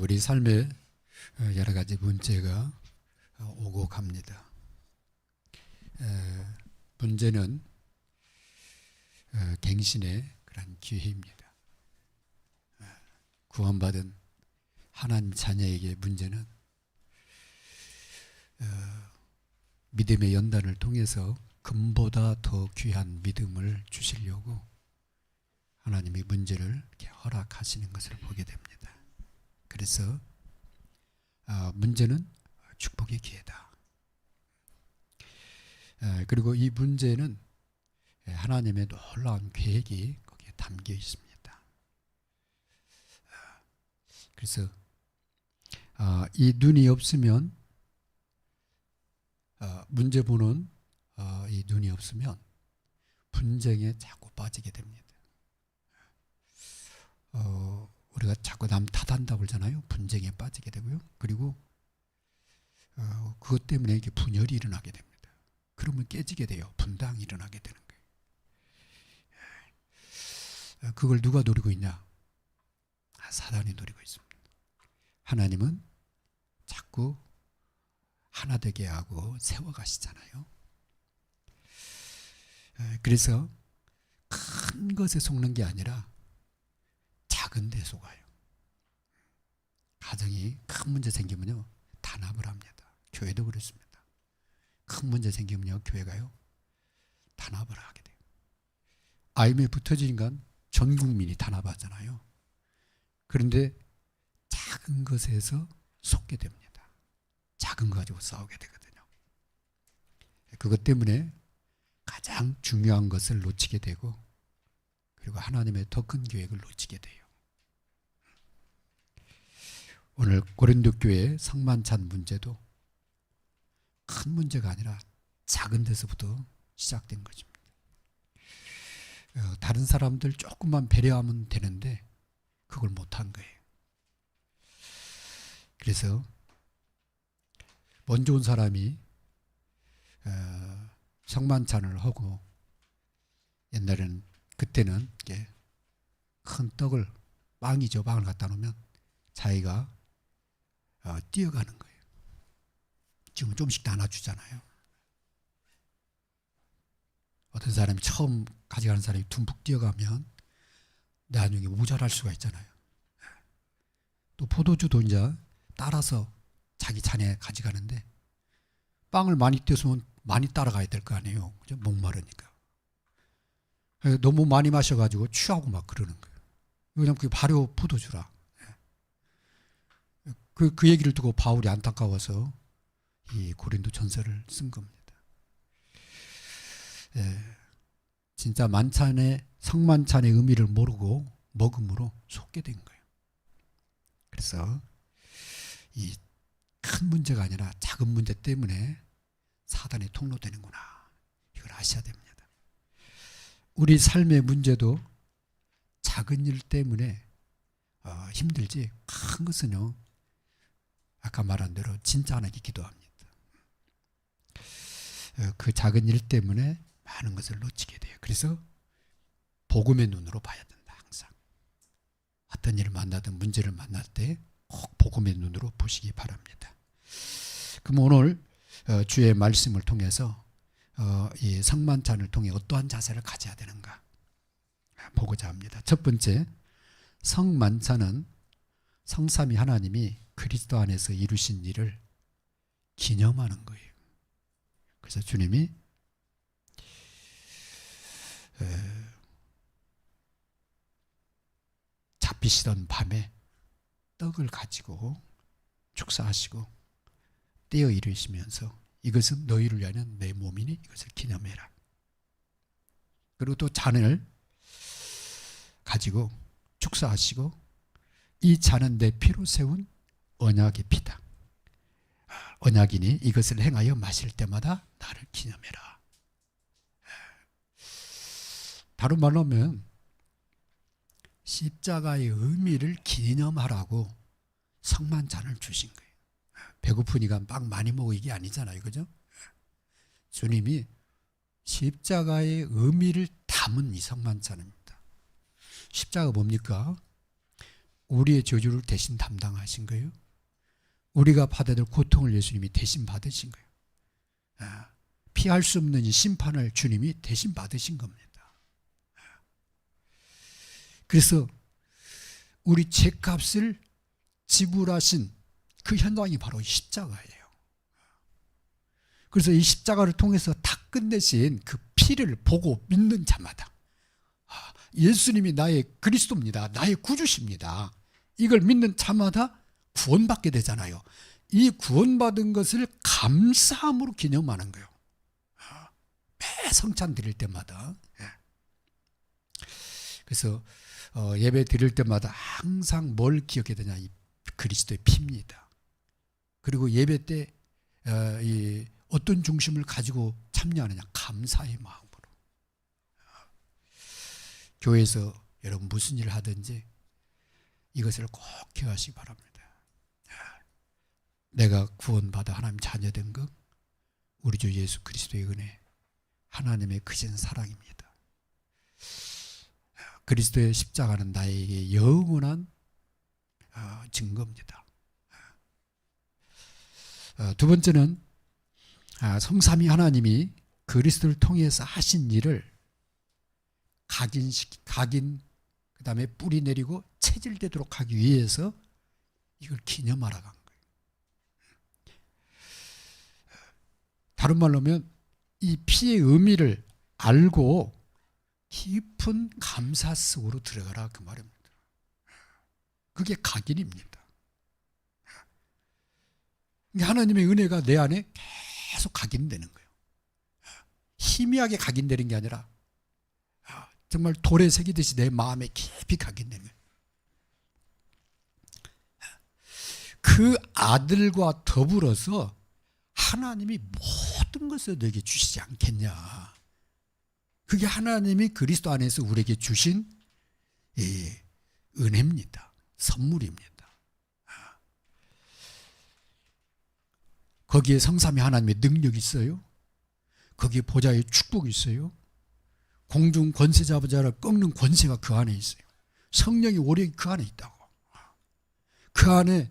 우리 삶에 어, 여러 가지 문제가 어, 오고 갑니다. 에, 문제는 어, 갱신의 그런 기회입니다. 어, 구원받은 하나님 자녀에게 문제는 어, 믿음의 연단을 통해서 금보다 더 귀한 믿음을 주시려고 하나님이 문제를 허락하시는 것을 보게 됩니다. 그래서 아, 문제는 축복의 기회다. 에, 그리고 이 문제는 하나님의 놀라운 계획이 거기에 담겨 있습니다. 아, 그래서 아, 이 눈이 없으면 아, 문제 보는 아, 이 눈이 없으면 분쟁에 자꾸 빠지게 됩니다. 어, 우리가 자꾸 남 탓한다고 그러잖아요. 분쟁에 빠지게 되고요. 그리고 어, 그것 때문에 이게 분열이 일어나게 됩니다. 그러면 깨지게 돼요. 분당이 일어나게 되는 거예요. 어, 그걸 누가 노리고 있냐? 아, 사단이 노리고 있습니다. 하나님은 자꾸 하나 되게 하고 세워가시잖아요. 에, 그래서 큰 것에 속는 게 아니라 작은 데 속아요. 가정이 큰 문제 생기면요 단합을 합니다. 교회도 그렇습니다. 큰 문제 생기면요 교회가요 단합을 하게 돼요. IMF 터지니까 전 국민이 단합하잖아요. 그런데 작은 것에서 속게 됩니다. 작은 거 가지고 싸우게 되거든요. 그것 때문에 가장 중요한 것을 놓치게 되고 그리고 하나님의 더 큰 계획을 놓치게 돼요. 오늘 고린도 교회 성만찬 문제도 큰 문제가 아니라 작은 데서부터 시작된 것입니다. 어, 다른 사람들 조금만 배려하면 되는데 그걸 못한 거예요. 그래서 먼저 온 사람이 어, 성만찬을 하고 옛날에는 그때는 큰 떡을 빵이죠 빵을 갖다 놓으면 자기가 어, 뛰어가는 거예요. 지금 좀씩 나눠주잖아요. 어떤 사람이 처음 가져가는 사람이 듬뿍 뛰어가면 나중에 모자랄 수가 있잖아요. 또 포도주도 이제 따라서 자기 잔에 가져가는데 빵을 많이 띄었으면 많이 따라가야 될 거 아니에요. 그죠? 목마르니까. 너무 많이 마셔가지고 취하고 막 그러는 거예요. 왜냐면 그게 발효 포도주라. 그, 그 얘기를 두고 바울이 안타까워서 이 고린도 전서를 쓴 겁니다. 예, 진짜 만찬의 성만찬의 의미를 모르고 먹음으로 속게 된 거예요. 그래서 이 큰 문제가 아니라 작은 문제 때문에 사단의 통로되는구나. 이걸 아셔야 됩니다. 우리 삶의 문제도 작은 일 때문에 어, 힘들지 큰 것은요. 아까 말한 대로 진짜 하나님께 기도합니다. 어, 그 작은 일 때문에 많은 것을 놓치게 돼요. 그래서 복음의 눈으로 봐야 된다. 항상 어떤 일을 만나든 문제를 만날 때 꼭 복음의 눈으로 보시기 바랍니다. 그럼 오늘 어, 주의 말씀을 통해서 어, 이 성만찬을 통해 어떠한 자세를 가져야 되는가 보고자 합니다. 첫 번째 성만찬은 성삼위 하나님이 그리스도 안에서 이루신 일을 기념하는 거예요. 그래서 주님이 잡히시던 밤에 떡을 가지고 축사하시고 떼어 이르시면서 이것은 너희를 위하는 내 몸이니 이것을 기념해라. 그리고 또 잔을 가지고 축사하시고 이 잔은 내 피로 세운 언약의 피다. 언약이니 이것을 행하여 마실 때마다 나를 기념해라. 다른 말로 하면 십자가의 의미를 기념하라고 성만찬을 주신 거예요. 배고프니까 빵 많이 먹어 이게 아니잖아요. 그죠? 주님이 십자가의 의미를 담은 이 성만찬입니다. 십자가 뭡니까? 우리의 저주를 대신 담당하신 거예요. 우리가 받아야 될 고통을 예수님이 대신 받으신 거예요. 아, 피할 수 없는 이 심판을 주님이 대신 받으신 겁니다. 그래서 우리 죄값을 지불하신 그 현장이 바로 십자가예요. 그래서 이 십자가를 통해서 다 끝내신 그 피를 보고 믿는 자마다 아, 예수님이 나의 그리스도입니다. 나의 구주십니다. 이걸 믿는 자마다 구원받게 되잖아요. 이 구원받은 것을 감사함으로 기념하는 거예요. 아, 매 성찬 드릴 때마다. 예. 그래서 어, 예배 드릴 때마다 항상 뭘 기억해야 되냐 이 그리스도의 피입니다. 그리고 예배 때 어, 이 어떤 중심을 가지고 참여하느냐 감사의 마음으로 교회에서 여러분 무슨 일을 하든지 이것을 꼭 기억하시기 바랍니다. 내가 구원받아 하나님 자녀된 것 우리 주 예수 그리스도의 은혜 하나님의 크신 사랑입니다. 그리스도의 십자가는 나에게 영원한 어, 증거입니다. 어, 두 번째는 아, 성삼위 하나님이 그리스도를 통해서 하신 일을 각인시 각인 그다음에 뿌리 내리고 체질되도록 하기 위해서 이걸 기념하러 간 거예요. 다른 말로 하면 이 피의 의미를 알고 깊은 감사 속으로 들어가라 그 말입니다. 그게 각인입니다. 하나님의 은혜가 내 안에 계속 각인되는 거예요. 희미하게 각인되는 게 아니라 정말 돌에 새기듯이 내 마음에 깊이 각인되는 거예요. 그 아들과 더불어서 하나님이 모든 것을 너에게 주시지 않겠냐. 그게 하나님이 그리스도 안에서 우리에게 주신 이 은혜입니다. 선물입니다. 거기에 성삼위 하나님의 능력이 있어요. 거기에 보좌의 축복이 있어요. 공중 권세 잡자를 꺾는 권세가 그 안에 있어요. 성령의 오력이 그 안에 있다고. 그 안에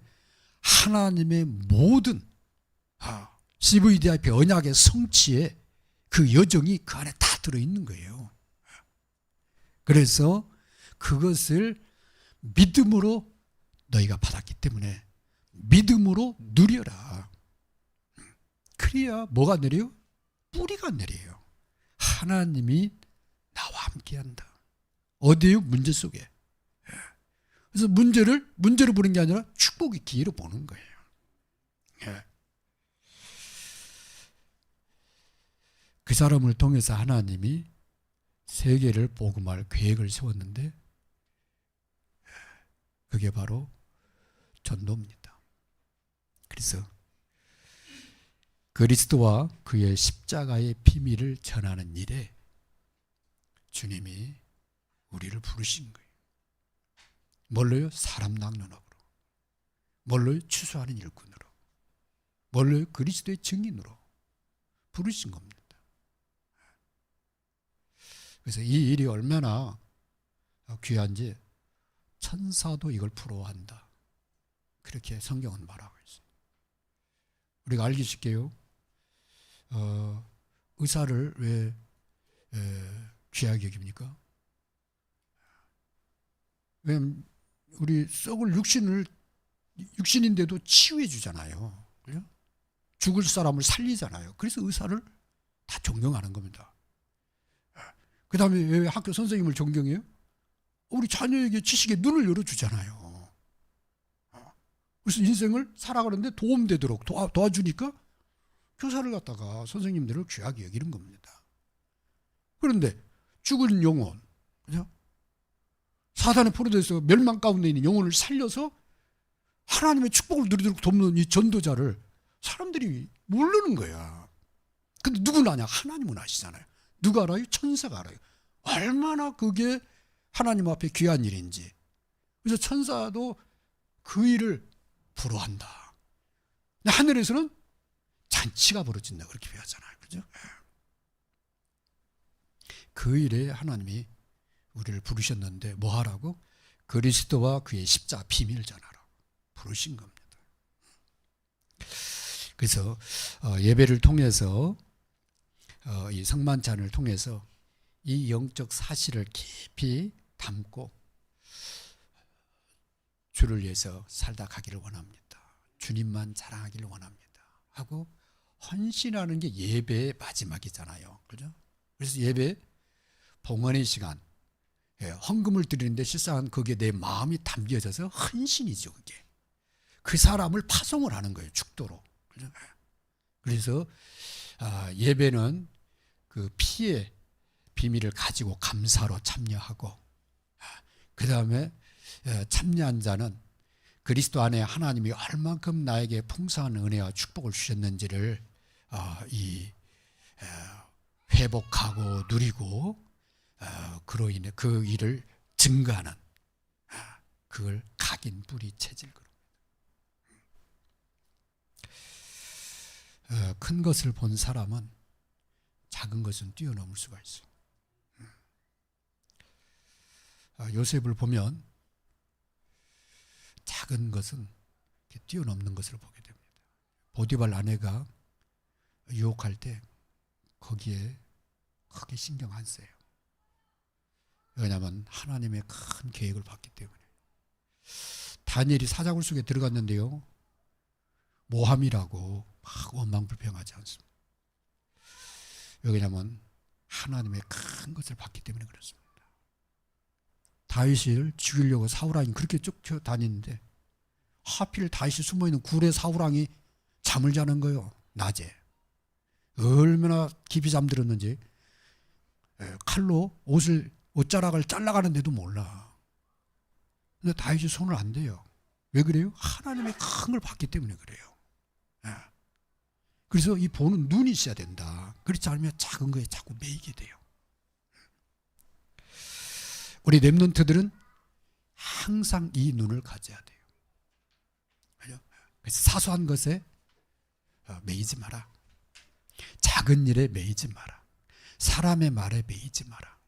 하나님의 모든 CVDIP 언약의 성취에 그 여정이 그 안에 다 들어있는 거예요. 그래서 그것을 믿음으로 너희가 받았기 때문에 믿음으로 누려라. 그래야 뭐가 내려요? 뿌리가 내려요. 하나님이 나와 함께 한다. 어디에요? 문제 속에. 예. 그래서 문제를, 문제로 보는 게 아니라 축복의 기회로 보는 거예요. 예. 그 사람을 통해서 하나님이 세계를 복음할 계획을 세웠는데 그게 바로 전도입니다. 그래서 그리스도와 그의 십자가의 비밀을 전하는 일에 주님이 우리를 부르신 거예요. 뭘로요? 사람 낚는 업으로. 뭘로요? 추수하는 일꾼으로. 뭘로요? 그리스도의 증인으로 부르신 겁니다. 그래서 이 일이 얼마나 귀한지 천사도 이걸 부러워한다. 그렇게 성경은 말하고 있어요. 우리가 알기 쉽게요. 어, 의사를 왜 에, 귀하게 여깁니까? 왜냐면 우리 썩을 육신을 육신인데도 치유해 주잖아요. 그죠? 죽을 사람을 살리잖아요. 그래서 의사를 다 존경하는 겁니다. 그 다음에 왜 학교 선생님을 존경해요? 우리 자녀에게 지식의 눈을 열어주잖아요. 그래서 인생을 살아가는데 도움되도록 도와, 도와주니까 교사를 갖다가 선생님들을 귀하게 여기는 겁니다. 그런데 죽은 영혼, 그죠? 사단의 포로돼서 멸망 가운데 있는 영혼을 살려서 하나님의 축복을 누리도록 돕는 이 전도자를 사람들이 모르는 거야. 근데 누구는 아냐? 하나님은 아시잖아요. 누가 알아요? 천사가 알아요. 얼마나 그게 하나님 앞에 귀한 일인지. 그래서 천사도 그 일을 부러워한다. 하늘에서는 잔치가 벌어진다. 그렇게 표현하잖아요. 그죠? 그 일에 하나님이 우리를 부르셨는데 뭐 하라고? 그리스도와 그의 십자 비밀 전하라 부르신 겁니다. 그래서 어, 예배를 통해서 어, 이 성만찬을 통해서 이 영적 사실을 깊이 담고 주를 위해서 살다 가기를 원합니다. 주님만 자랑하기를 원합니다. 하고 헌신하는 게 예배의 마지막이잖아요. 그죠? 그래서 예배 봉헌의 시간 예, 헌금을 드리는데 실상은 그게 내 마음이 담겨져서 헌신이죠, 그게. 그 사람을 파송을 하는 거예요, 죽도록. 그래서 아, 예배는 그 피의 비밀을 가지고 감사로 참여하고 그 다음에 참여한 자는 그리스도 안에 하나님이 얼만큼 나에게 풍성한 은혜와 축복을 주셨는지를 어, 이 어, 회복하고 누리고 어, 그로 인해 그 일을 증거하는 아, 그걸 각인 뿌리 체질 그룹. 어, 큰 것을 본 사람은 작은 것은 뛰어넘을 수가 있어. 어, 요셉을 보면 작은 것은 뛰어넘는 것을 보게 됩니다. 보디발 아내가 유혹할 때 거기에 크게 신경 안 써요. 왜냐하면 하나님의 큰 계획을 봤기 때문에. 다니엘이 사자굴 속에 들어갔는데요. 모함이라고 막 원망불평하지 않습니다. 왜냐하면 하나님의 큰 것을 봤기 때문에 그렇습니다. 다윗을 죽이려고 사우랑이 그렇게 쭉 다니는데 하필 다윗이 숨어있는 굴에 사우랑이 잠을 자는 거예요. 낮에. 얼마나 깊이 잠들었는지 예, 칼로 옷을 옷자락을 잘라가는데도 몰라. 근데 다윗이 손을 안 대요. 왜 그래요? 하나님의 큰 걸 봤기 때문에 그래요. 예. 그래서 이 보는 눈이 있어야 된다. 그렇지 않으면 작은 거에 자꾸 매이게 돼요. 우리 랩런트들은 항상 이 눈을 가져야 돼요. 그래서 사소한 것에 어, 매이지 마라. 작은 일에 매이지 마라. 사람의 말에 매이지 마라.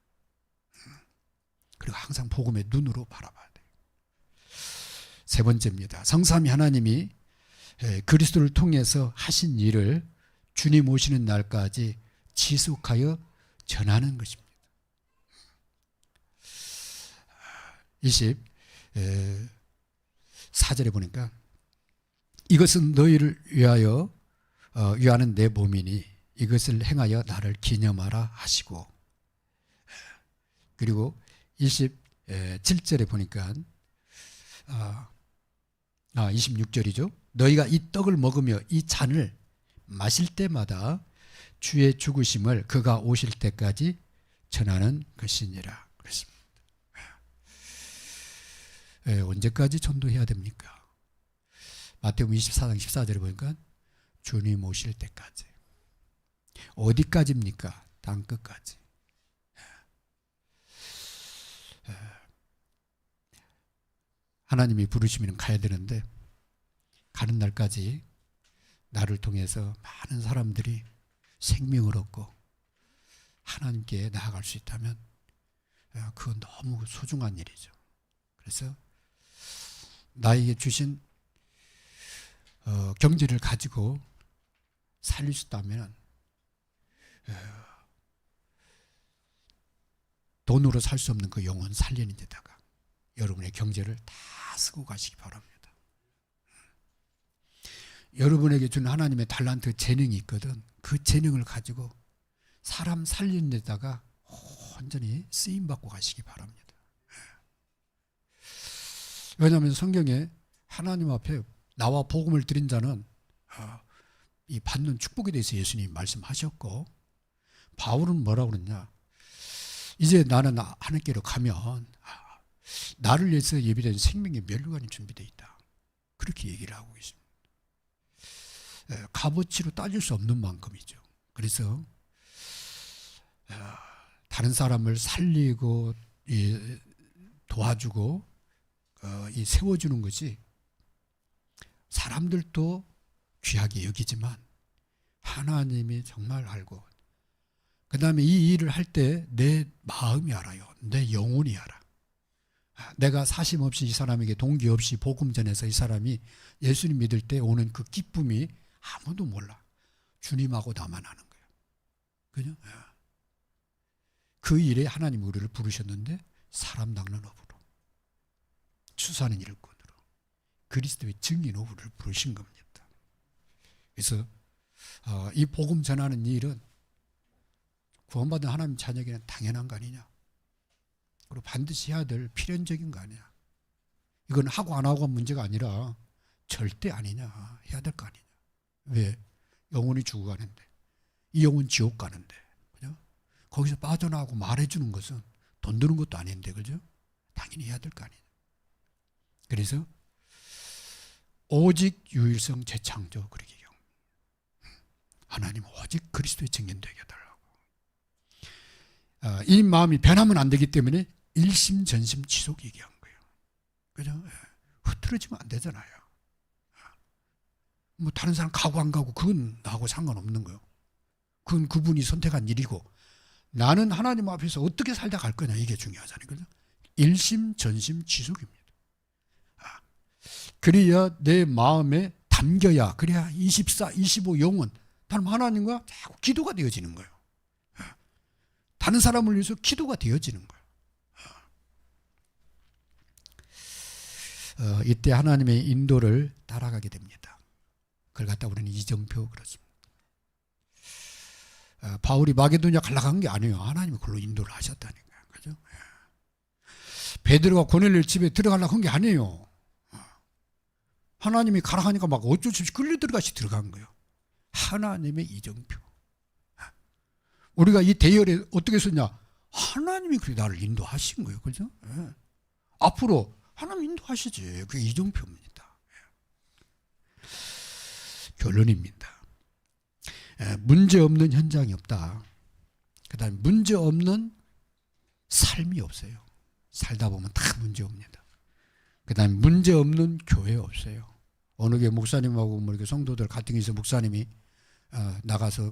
음. 그리고 항상 복음의 눈으로 바라봐야 돼요. 세 번째입니다. 성삼위 하나님이 그리스도를 통해서 하신 일을 주님 오시는 날까지 지속하여 전하는 것입니다. 24절에 보니까 이것은 너희를 위하여 어, 위하는 내 몸이니 이것을 행하여 나를 기념하라 하시고 그리고 27절에 보니까 아, 아 26절이죠. 너희가 이 떡을 먹으며 이 잔을 마실 때마다 주의 죽으심을 그가 오실 때까지 전하는 것이니라. 그랬습니다. 예, 언제까지 전도해야 됩니까? 마태복음 24장 14절에 보니까 주님 오실 때까지. 어디까지입니까? 땅 끝까지. 예. 하나님이 부르시면 가야 되는데 가는 날까지 나를 통해서 많은 사람들이 생명을 얻고 하나님께 나아갈 수 있다면 어, 그건 너무 소중한 일이죠. 그래서 나에게 주신 어, 경제를 가지고 살릴 수 있다면 어, 돈으로 살 수 없는 그 영혼 살리는 데다가 여러분의 경제를 다 쓰고 가시기 바랍니다. 여러분에게 준 하나님의 달란트 재능이 있거든. 그 재능을 가지고 사람 살리는 데다가 온전히 쓰임 받고 가시기 바랍니다. 왜냐하면 성경에 하나님 앞에 나와 복음을 드린 자는 아, 이 받는 축복에 대해서 예수님이 말씀하셨고 바울은 뭐라고 그랬냐? 이제 나는 하나님께로 가면 아, 나를 위해서 예비된 생명의 멸류관이 준비되어 있다. 그렇게 얘기를 하고 있습니다. 예, 값어치로 따질 수 없는 만큼이죠. 그래서 아, 다른 사람을 살리고 도와주고 어, 이 세워주는 것이 사람들도 귀하게 여기지만 하나님이 정말 알고 그 다음에 이 일을 할 때 내 마음이 알아요. 내 영혼이 알아. 내가 사심 없이 이 사람에게 동기 없이 복음 전해서 이 사람이 예수님 믿을 때 오는 그 기쁨이 아무도 몰라. 주님하고 나만 아는 거예요. 그죠? 예. 그 일에 하나님 우리를 부르셨는데 사람 낚는 업으로 추수하는 일꾼으로 그리스도의 증인 업으로 부르신 겁니다. 그래서 어, 이 복음 전하는 일은 구원받은 하나님 자녀에게는 당연한 거 아니냐. 그리고 반드시 해야 될 필연적인 거 아니야. 이건 하고 안 하고가 문제가 아니라 절대 아니냐. 해야 될 거 아니냐. 왜? 영혼이 죽어가는데. 이 영혼 지옥 가는데. 그죠? 거기서 빠져나오고 말해주는 것은 돈 드는 것도 아닌데. 그죠? 당연히 해야 될 거 아니냐. 그래서 오직 유일성 재창조 그러기 경. 하나님 오직 그리스도의 증인 되게 해달라고. 아, 이 마음이 변하면 안 되기 때문에 일심전심 지속 얘기한 거예요. 그죠? 예. 흐트러지면 안 되잖아요. 뭐 다른 사람 가고 안 가고 그건 나하고 상관없는 거예요. 그건 그분이 선택한 일이고 나는 하나님 앞에서 어떻게 살다 갈 거냐 이게 중요하잖아요. 그죠? 일심전심 지속입니다. 아, 그래야 내 마음에 담겨야 그래야 24, 25 영혼 다른 하나님과 자꾸 기도가 되어지는 거예요. 아, 다른 사람을 위해서 기도가 되어지는 거예요. 어, 이때 하나님의 인도를 따라가게 됩니다. 그걸 갖다 우리는 이정표 그렇습니다. 어, 바울이 마게도냐 갈라 간 게 아니에요. 하나님이 그걸로 인도를 하셨다니까요. 그죠? 예. 베드로가 고넬료 집에 들어가려고 한 게 아니에요. 어. 하나님이 가라 하니까 막 어쩔 수 없이 끌려 들어가시 들어간 거예요. 하나님의 이정표. 어. 우리가 이 대열에 어떻게 썼냐? 하나님이 그 나를 인도하신 거예요. 그죠? 예. 앞으로 하나님 인도하시지. 그게 이정표입니다. 예. 결론입니다. 예, 문제 없는 현장이 없다. 그 다음에 문제 없는 삶이 없어요. 살다 보면 다 문제 옵니다. 그 다음에 문제 없는 교회 없어요. 어느 게 목사님하고 뭐 이렇게 성도들 같은 게있어 목사님이 어, 나가서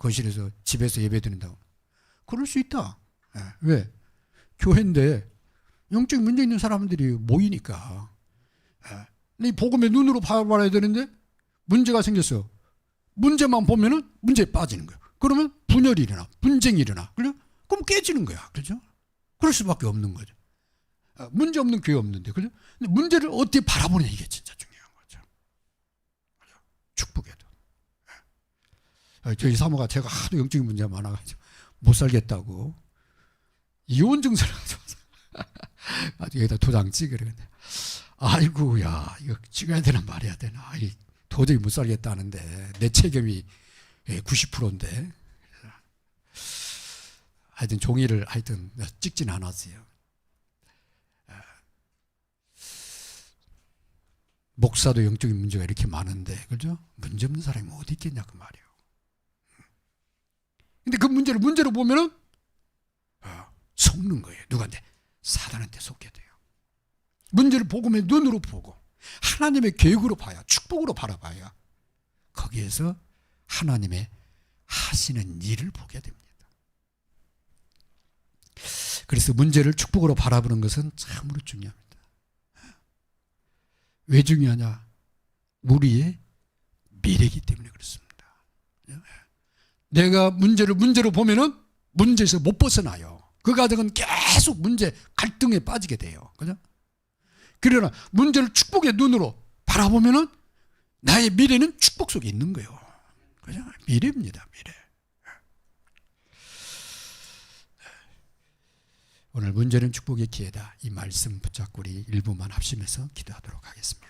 거실에서 집에서 예배 드린다고. 그럴 수 있다. 예, 왜? 교회인데 영적 문제 있는 사람들이 모이니까. 예. 이 복음의 눈으로 바라봐야 되는데 문제가 생겼어. 문제만 보면은 문제에 빠지는 거야. 그러면 분열이 일어나, 분쟁이 일어나. 그래? 그럼 깨지는 거야. 그죠? 그럴 수밖에 없는 거죠. 아, 문제 없는 교회 없는데. 그죠? 근데 문제를 어떻게 바라보냐 이게 진짜 중요한 거죠. 그죠? 축복해도. 예. 아, 저희 사모가 제가 하도 영적인 문제가 많아가지고 못 살겠다고 이혼 증서를 가져와서 여기다 도장 찍으래. 근데 아이고, 야, 이거 찍어야 되나 말해야 되나. 이 도저히 못 살겠다는데 내 책임이 90%인데. 하여튼 종이를 하여튼 찍진 않았어요. 아, 목사도 영적인 문제가 이렇게 많은데, 그죠? 문제 없는 사람이 어디 있겠냐, 그 말이에요. 근데 그 문제를 문제로 보면은, 어, 속는 거예요. 누구한테? 사단한테 속게 돼요. 문제를 복음의 눈으로 보고 하나님의 계획으로 봐야 축복으로 바라봐야 거기에서 하나님의 하시는 일을 보게 됩니다. 그래서 문제를 축복으로 바라보는 것은 참으로 중요합니다. 왜 중요하냐? 우리의 미래이기 때문에 그렇습니다. 내가 문제를 문제로 보면은 문제에서 못 벗어나요. 그 가정은 계속 문제, 갈등에 빠지게 돼요. 그죠? 그러나 문제를 축복의 눈으로 바라보면은 나의 미래는 축복 속에 있는 거예요. 그죠? 미래입니다, 미래. 오늘 문제는 축복의 기회다. 이 말씀 붙잡고 우리 일부만 합심해서 기도하도록 하겠습니다.